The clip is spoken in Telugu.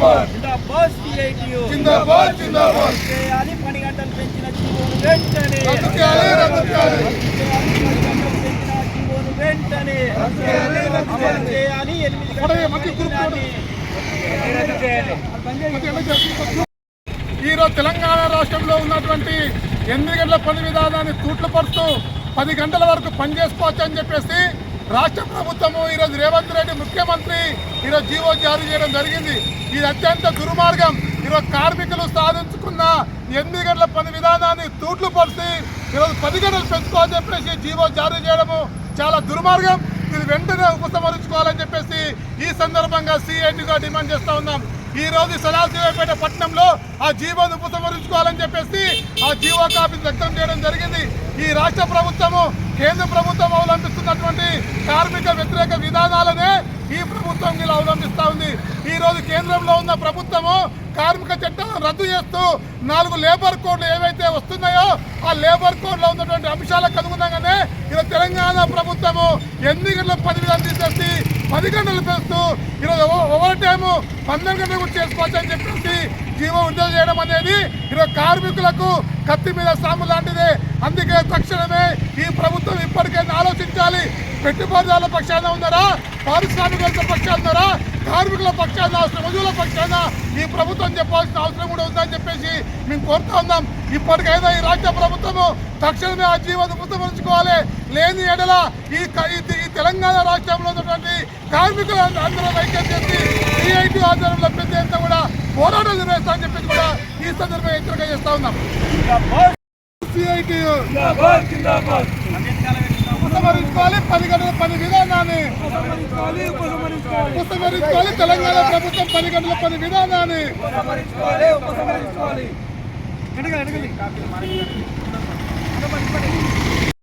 జిందాబాద్. జిందాబాద్ సిఐటియు. జిందాబాద్ జిందాబాద్. చేయాలి పని గంటలు పెంచిన జీవోను వెంటనే. రద్దు చేయాలి రద్దు చేయాలి జీవోను వెంటనే అమలు చేయాలి ఎనిమిది కొడవే, గంటల మంచి గ్రూప్ పని రద్దు చేయాలి ఈరోజు తెలంగాణ రాష్ట్రంలో ఉన్నటువంటి ఎనిమిది గంటల పని విధానాన్ని తూట్లు పడుతూ పది గంటల వరకు పని చేసుకోవచ్చు అని చెప్పేసి రాష్ట్ర ప్రభుత్వము ఈరోజు రేవంత్ రెడ్డి ముఖ్యమంత్రి ఈరోజు జీవో జారీ చేయడం జరిగింది. ఇది అత్యంత దుర్మార్గం. ఈరోజు కార్మికులు సాధించుకున్న ఎనిమిది గంటల పని విధానాన్ని తూట్లు పరిచి ఈరోజు పది గంటలు పెంచుకోవాలని చెప్పేసి జీవో జారీ చేయడము చాలా దుర్మార్గం. ఇది వెంటనే ఉపసంహరించుకోవాలని చెప్పేసి ఈ సందర్భంగా సిఐటిగా డిమాండ్ చేస్తూ ఉన్నాం. ఈ రోజు సదాశివపేట పట్టణంలో ఆ జీవోను ఉపసంహరించుకోవాలని చెప్పేసి ఆ జీవో కాపీని వ్యక్తం చేయడం జరిగింది. ఈ రాష్ట్ర ప్రభుత్వము కేంద్ర ప్రభుత్వం అవలంబిస్తున్నటువంటి కార్మిక వ్యతిరేక విధానాలనే ఈ ప్రభుత్వం ఇలా అవలంబిస్తా ఉంది. ఈ రోజు కేంద్రంలో ఉన్న ప్రభుత్వము కార్మిక చట్టాలను రద్దు చేస్తూ నాలుగు లేబర్ కోడ్లు ఏవైతే వస్తున్నాయో ఆ లేబర్ కోడ్లో ఉన్నటువంటి అంశాలకు అనుగుణంగానే ఇలా తెలంగాణ ప్రభుత్వము ఎనిమిది గంటల పది విధానం తీసేసి పది గంటలు పెంచుతూ ఈరోజు ఓవర్ టైము పన్నెండు గంటలు కూడా చేసుకోవచ్చు అని చెప్పేసి జీవో విడుదల చేయడం అనేది ఈరోజు కార్మికులకు కత్తి మీద సాము లాంటిదే. అందుకే తక్షణమే ఈ ప్రభుత్వం ఇప్పటికైనా ఆలోచించాలి. పెట్టుబడిదారుల పక్షాన ఉన్నారా? పారిశ్రామికుల పక్షాన ఉన్నారా? కార్మికుల పక్షాన శ్రమజీవుల పక్షాన ఈ ప్రభుత్వం చెప్పాల్సిన అవసరం కూడా ఉందని చెప్పేసి మేము కోరుతా ఉన్నాం. ఇప్పటికైనా ఈ రాష్ట్ర ప్రభుత్వము తక్షణమే ఆ జీవన ఉపసంహరించుకోవాలి లేని ఎడల ఈ ఈ తెలంగాణ రాష్ట్రంలో ఉన్నటువంటి కార్మికులు అందరూ ఐక్యం చేసి సిఐటి ఆధ్వర్యంలో పెద్ద ఎత్తున కూడా పోరాటం నిర్వహిస్తామని చెప్పేసి కూడా ఈ సందర్భంగా హెచ్చరిక చేస్తా ఉన్నాం. సిఐటి ఉపసంహరించుకోవాలి పది గంటల పని విధానాన్ని. ఉపసంహరించుకోవాలి తెలంగాణ ప్రభుత్వం పది గంటల పని విధానాన్ని. ఉపసంహరించుకోవాలి